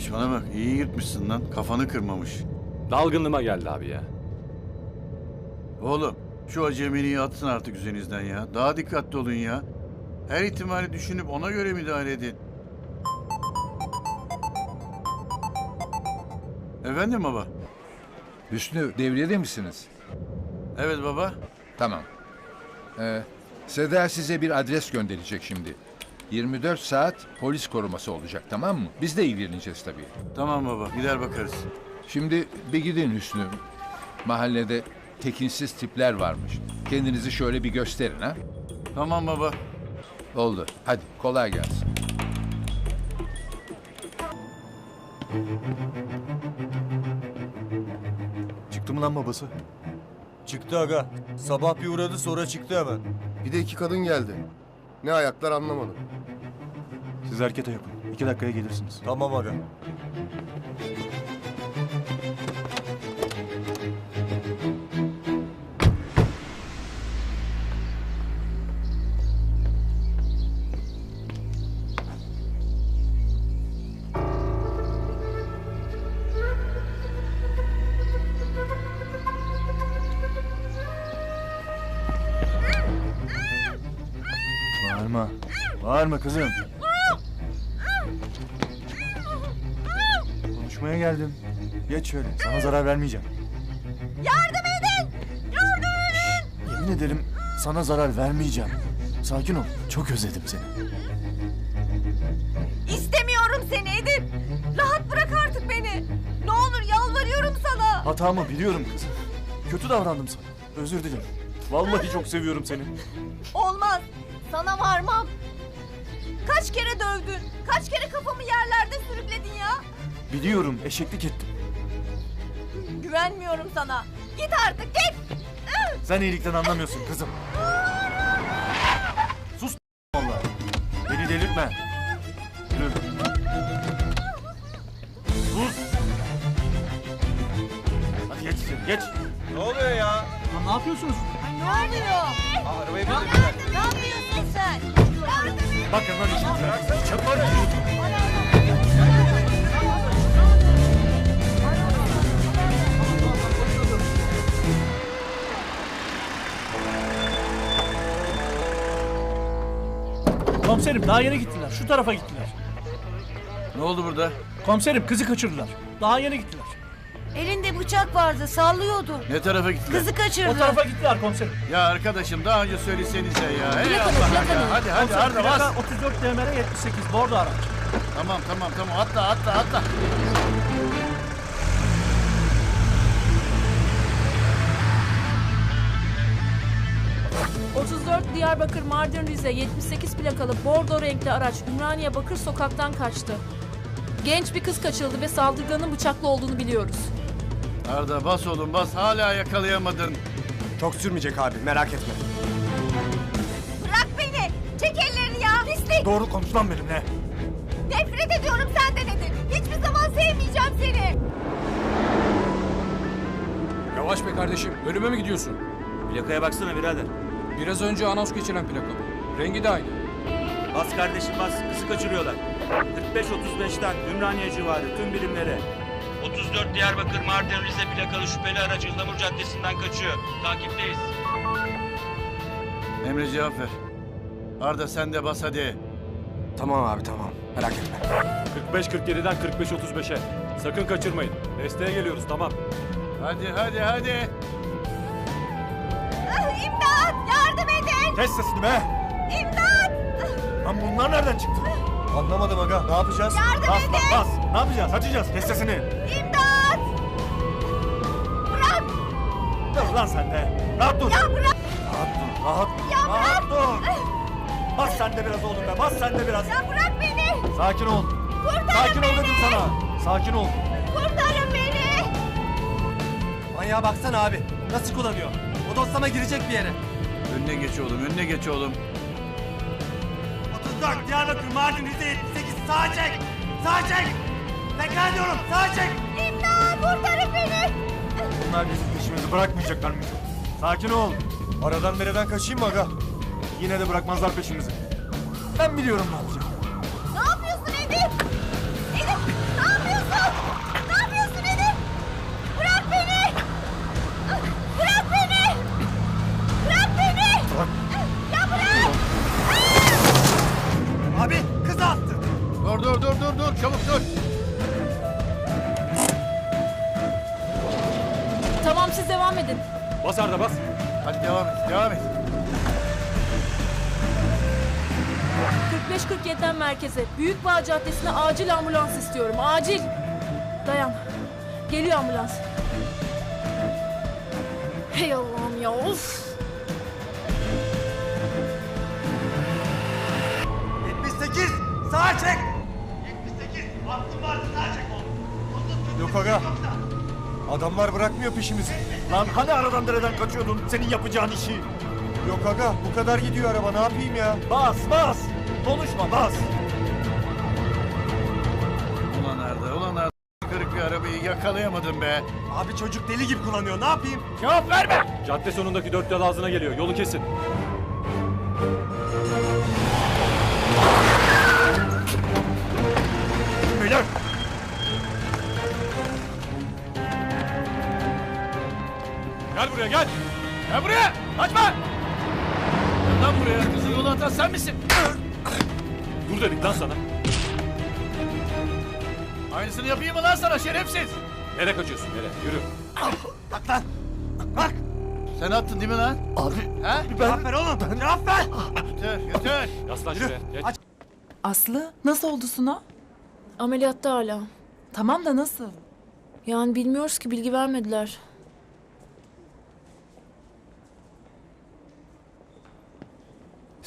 Şş, Bana bak iyi yırtmışsın lan. Kafanı kırmamış. Dalgınlığıma geldi abi ya. Oğlum şu acemiliği atsın artık üzerinizden ya. Daha dikkatli olun ya. Her ihtimali düşünüp ona göre müdahale edin. Efendim baba? Hüsnü devriyede misiniz? Evet baba. Tamam. Ee, Seda size bir adres gönderecek şimdi. 24 saat polis koruması olacak tamam mı? Biz de ilgileneceğiz tabii. Tamam baba gider bakarız. Şimdi bir gidin Hüsnü. Mahallede tekinsiz tipler varmış. Kendinizi şöyle bir gösterin ha. Tamam baba. Oldu. Hadi kolay gelsin. Çıktı mı lan babası? Çıktı aga. Sabah bir uğradı sonra çıktı hemen. Bir de iki kadın geldi. Ne ayaklar anlamadım. Siz harekete yapın. İki dakikaya gelirsiniz. Tamam aga. Bağırma. Bağırma kızım. Konuşmaya geldim. Geç şöyle. Sana zarar vermeyeceğim. Yardım edin! Yardım edin! Yemin ederim sana zarar vermeyeceğim. Sakin ol. Çok özledim seni. İstemiyorum seni Edip. Rahat bırak artık beni. Ne olur yalvarıyorum sana. Hatamı biliyorum kızım. Kötü davrandım sana. Özür dilerim. Vallahi çok seviyorum seni. Olmaz. Sana varmam. Kaç kere dövdün? Kaç kere kafamı yerlerde sürükledin ya? Biliyorum eşeklik ettim. Güvenmiyorum sana. Git artık git. Sen iyilikten anlamıyorsun kızım. Sus vallahi. Beni delirtme. Yürü. Sus. Hadi geç içeri, geç. Ne oluyor ya? Ne oluyor? Arabaya bin. Ne yapıyorsun sen? Bakın lan işinize. Çabuk. Komiserim daha yeni gittiler. Şu tarafa gittiler. Ne oldu burada? Komiserim kızı kaçırdılar. Daha yeni gittiler. Elinde bıçak vardı sallıyordu. Ne tarafa gittiler? Kızı O kaçırdı. tarafa gittiler komiserim. Ya arkadaşım daha önce söylesenize ya. Hey Plakanı, Allah'ım plakanı. ya. Hadi hadi Komiserim, Arda bas. plaka 34 DMR 78 bordo araç. Tamam tamam tamam atla atla atla. ...34 Diyarbakır Mardin Rize 78 plakalı bordo renkli araç Ümraniye Bakır sokaktan kaçtı. Genç bir kız kaçırıldı ve saldırganın bıçaklı olduğunu biliyoruz. Arda bas oğlum bas hala yakalayamadın. Çok sürmeyecek abi merak etme. Bırak beni. Çek ellerini ya. Pislik. Doğru konuş lan benimle. Nefret ediyorum senden Edip. Hiçbir zaman sevmeyeceğim seni. Yavaş be kardeşim. Ölüme mi gidiyorsun? Plakaya baksana birader. Biraz önce anons geçiren plaka bu. Rengi de aynı. Bas kardeşim bas. Kızı kaçırıyorlar. 45-35'ten Ümraniye civarı tüm birimlere. 34 Diyarbakır Mardin Rize plakalı şüpheli aracı Ihlamur Caddesi'nden kaçıyor. Takipteyiz. Emre cevap ver. Arda sen de bas hadi. Tamam abi tamam. Merak etme. 45-47'den 45-35'e. Sakın kaçırmayın. Desteğe geliyoruz tamam. Hadi hadi hadi. Ah, İmdat! Kes sesini be. İmdat! Lan bunlar nereden çıktı? Anlamadım aga. Ne yapacağız? Yardım Bas edin! lan bas. Ne yapacağız? Açacağız. Kes sesini. İmdat! Bırak! Dur lan sen de. Rahat dur. Ya bırak! Rahat dur. Rahat dur. Ya Rahat dur. Bas sen de biraz oğlum be. Bas sen de biraz. Ya bırak beni! Sakin ol. Kurtarın Sakin ol beni! dedim sana. Sakin ol. Kurtarın beni! Manyağa baksana abi. Nasıl kullanıyor? O doslama girecek bir yere. Önüne geç oğlum önüne geç oğlum. 34 Diyarbakır Mardin Rize 78 sağa çek. Sağa çek. Tekrar diyorum sağa çek. İmdat! Kurtarın beni! Bunlar bizim peşimizi bırakmayacaklar mı? Sakin ol. Aradan nereden kaçayım mı aga? Yine de bırakmazlar peşimizi. Ben biliyorum ne yapacağım. Tamam siz devam edin. Bas Arda bas. Hadi devam et, devam et. 45-47'den merkeze. Büyükbağ Caddesi'ne acil ambulans istiyorum. Acil. Dayan. Geliyor ambulans. Hey Allah'ım ya of. 78 sağa çek. Yok aga. Adamlar bırakmıyor peşimizi. Lan hani aradan dereden kaçıyordun senin yapacağın işi? Yok aga bu kadar gidiyor araba ne yapayım ya? Bas bas. Konuşma bas. Ulan Arda, ulan Arda. Kırık bir arabayı yakalayamadım be. Abi çocuk deli gibi kullanıyor ne yapayım? Cevap verme. Cadde sonundaki dört yol ağzına geliyor. Yolu kesin. Beyler. Gel buraya gel. Gel buraya. Kaçma. Gel Lan buraya. Kızı yola atan sen misin? Dur dedik lan sana. Aynısını yapayım mı lan sana şerefsiz? Nereye kaçıyorsun? Nereye? Yürü. Sen attın değil mi lan? Abi He? Cevap ver oğlum cevap ver. Götür, götür. Yaslan şuraya. Geç. Aslı nasıl oldu Suna? Ameliyatta hala. Tamam da nasıl? Yani bilmiyoruz ki bilgi vermediler.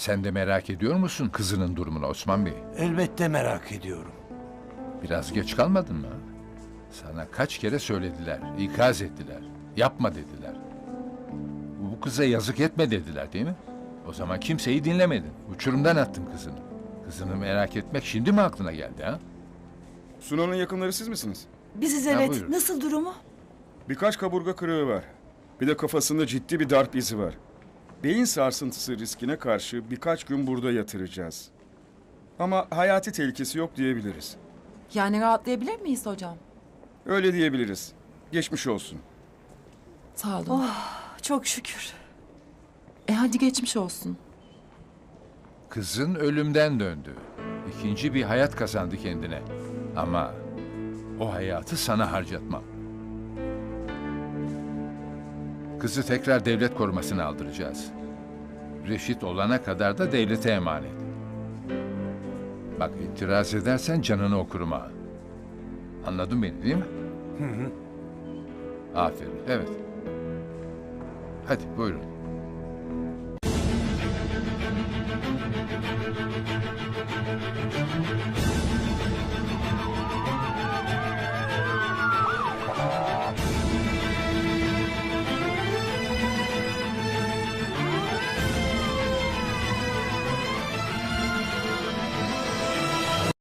Sen de merak ediyor musun kızının durumunu Osman Bey? elbette merak ediyorum. Biraz geç kalmadın mı? Sana kaç kere söylediler, ikaz ettiler. Yapma dediler. Bu kıza yazık etme dediler değil mi? O zaman kimseyi dinlemedin. Uçurumdan attın kızını. Kızını merak etmek şimdi mi aklına geldi ha? Sunan'ın yakınları siz misiniz? Biziz evet. buyurun. nasıl durumu? Birkaç kaburga kırığı var. Bir de kafasında ciddi bir darp izi var. Beyin sarsıntısı riskine karşı birkaç gün burada yatıracağız. Ama hayati tehlikesi yok diyebiliriz. Yani rahatlayabilir miyiz hocam? Öyle diyebiliriz. Geçmiş olsun. Sağ olun. çok şükür. E hadi geçmiş olsun. Kızın ölümden döndü. İkinci bir hayat kazandı kendine. Ama o hayatı sana harcatmam. Kızı tekrar devlet korumasına aldıracağız. Reşit olana kadar da devlete emanet. Bak itiraz edersen canını okurum ha. Anladın beni değil mi? Hı hı. Aferin, evet. Hadi buyurun.